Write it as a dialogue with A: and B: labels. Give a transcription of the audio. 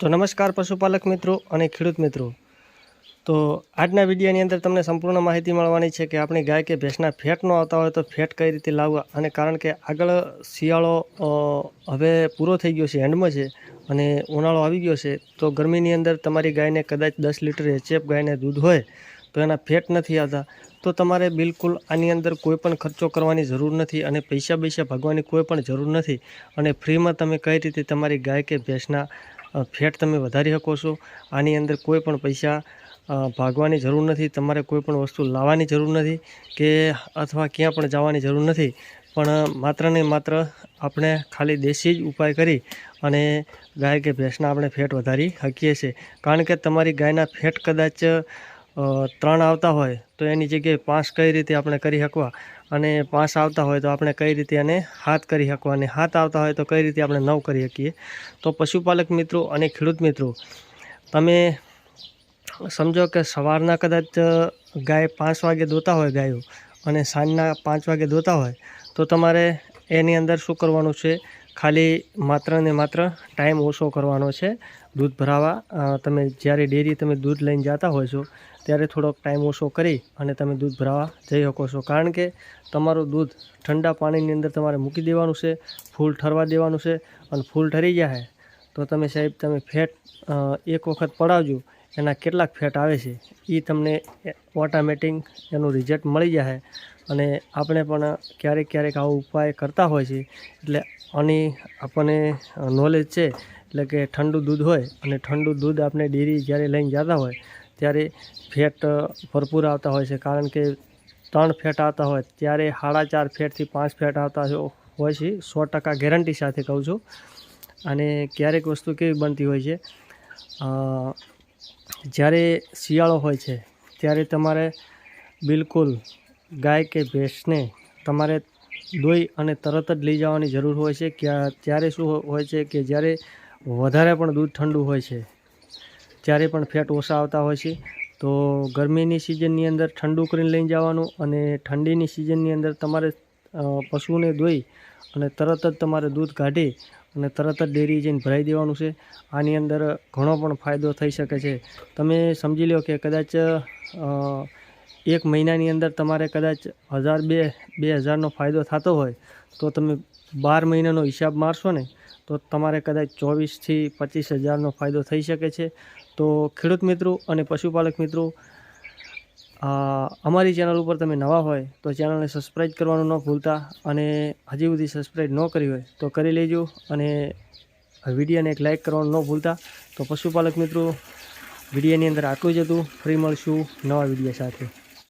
A: તો નમસ્કાર પશુપાલક મિત્રો અને ખેડૂત મિત્રો. તો આજના વિડીયોની અંદર તમને સંપૂર્ણ માહિતી મળવાની છે કે આપણી ગાય કે ભેંસના ફેટ ન આવતા હોય તો ફેટ કઈ રીતે લાવવા અને કારણ કે આગળ શિયાળો હવે પૂરો થઈ ગયો છે, એન્ડમાં છે અને ઉનાળો આવી ગયો છે, તો ગરમીની અંદર તમારી ગાયને કદાચ દસ લીટર એચએફ ગાયને દૂધ હોય તો એના ફેટ નથી આવતા. તો તમારે બિલકુલ આની અંદર કોઈ પણ ખર્ચો કરવાની જરૂર નથી અને પૈસા પૈસા ભાગવાની કોઈ પણ જરૂર નથી. અને ફ્રીમાં તમે કઈ રીતે તમારી ગાય કે ભેંસના ફેટ તમે વધારી શકો છો. આની અંદર કોઈ પણ પૈસા ભાગવાની જરૂર નથી. તમારે કોઈ પણ વસ્તુ લાવવાની જરૂર નથી કે અથવા ક્યાં પણ જવાની જરૂર નથી. પણ માત્ર ને માત્ર આપણે ખાલી દેશી જ ઉપાય કરી અને ગાય કે ભેંસના આપણે ફેટ વધારી શકીએ છીએ. કારણ કે તમારી ગાયના ફેટ કદાચ ત્રણ આવતા હોય તો એની જગ્યાએ પાંચ કઈ રીતે આપણે કરી શકવા? અને પાંચ આવતા હોય તો આપણે કઈ રીતે એને હાથ કરી શકવા? અને હાથ આવતા હોય તો કઈ રીતે આપણે નવ કરી શકીએ? તો પશુપાલક મિત્રો અને ખેડૂત મિત્રો, તમે સમજો કે સવારના કદાચ ગાય પાંચ વાગે દોતા હોય ગાયો અને સાંજના પાંચ વાગે દોતા હોય, તો તમારે એની અંદર શું કરવાનું છે? ખાલી માત્ર ને માત્ર ટાઈમ ઓછો કરવાનો છે. દૂધ ભરાવા તમે જ્યારે ડેરી તમે દૂધ લઈને જતા હોય છો, ત્યારે થોડોક ટાઈમ ઓછો કરી અને તમે દૂધ ભરાવા જઈ શકો છો. કારણ કે તમારું દૂધ ઠંડા પાણીની અંદર તમારે મૂકી દેવાનું છે, ફૂલ ઠરવા દેવાનું છે અને ફૂલ ઠરી જાય. તો તમે સાહેબ, તમે ફેટ એક વખત પડાવજો. એના કેટલાક ફેટ આવે છે એ તમને ઓટોમેટિક એનું રિઝલ્ટ મળી જાય અને આપણે પણ ક્યારેક ક્યારેક આવો ઉપાય કરતા હોય છે, એટલે આની આપણને નોલેજ છે, એટલે કે ઠંડુ દૂધ હોય અને ઠંડુ દૂધ આપણે ડેરી જ્યારે લઈને જતા હોય, ત્યારે ફેટ ભરપૂર આવતા હોય છે. કારણ કે ત્રણ ફેટ આવતા હોય, ત્યારે સાડા ચાર ફેટથી પાંચ ફેટ આવતા હોય છે. સો ટકા ગેરંટી સાથે કહું છું. અને ક્યારેક વસ્તુ કેવી બનતી હોય છે જ્યારે શિયાળો હોય છે, ત્યારે તમારે બિલકુલ ગાય કે ભેંસને તમારે દોઈ અને તરત જ લઈ જવાની જરૂર હોય છે. ત્યારે શું હોય છે કે જ્યારે વધારે પણ દૂધ ઠંડુ હોય છે, ત્યારે પણ ફેટ ઓછા આવતા હોય છે. તો ગરમીની સિઝનની અંદર ઠંડુ કરીને લઈને જવાનું અને ઠંડીની સિઝનની અંદર તમારે પશુને દોઈ અને તરત જ તમારે દૂધ કાઢી અને તરત જ ડેરી જઈને ભરાઈ દેવાનું છે. આની અંદર ઘણો પણ ફાયદો થઈ શકે છે. તમે સમજી લો કે કદાચ એક મહિનાની અંદર તમારે કદાચ હજાર બે બે હજારનો ફાયદો થતો હોય, તો તમે બાર મહિનાનો હિસાબ મારશો ને, તો તમારે કદાચ ચોવીસથી પચીસ હજારનો ફાયદો થઈ શકે છે. તો ખેડૂત મિત્રો અને પશુપાલક મિત્રો અમારી ચેનલ ઉપર તમે નવા હોય તો ચેનલને સબસ્ક્રાઈબ કરવાનું ન ભૂલતા અને હજી સુધી સબસ્ક્રાઈબ ન કરી હોય તો કરી લેજો અને વિડીયોને એક લાઇક કરવાનું ન ભૂલતા. તો પશુપાલક મિત્રો વિડીયોની અંદર આટલું જ હતું. ફરી મળશું નવા વીડિયો સાથે.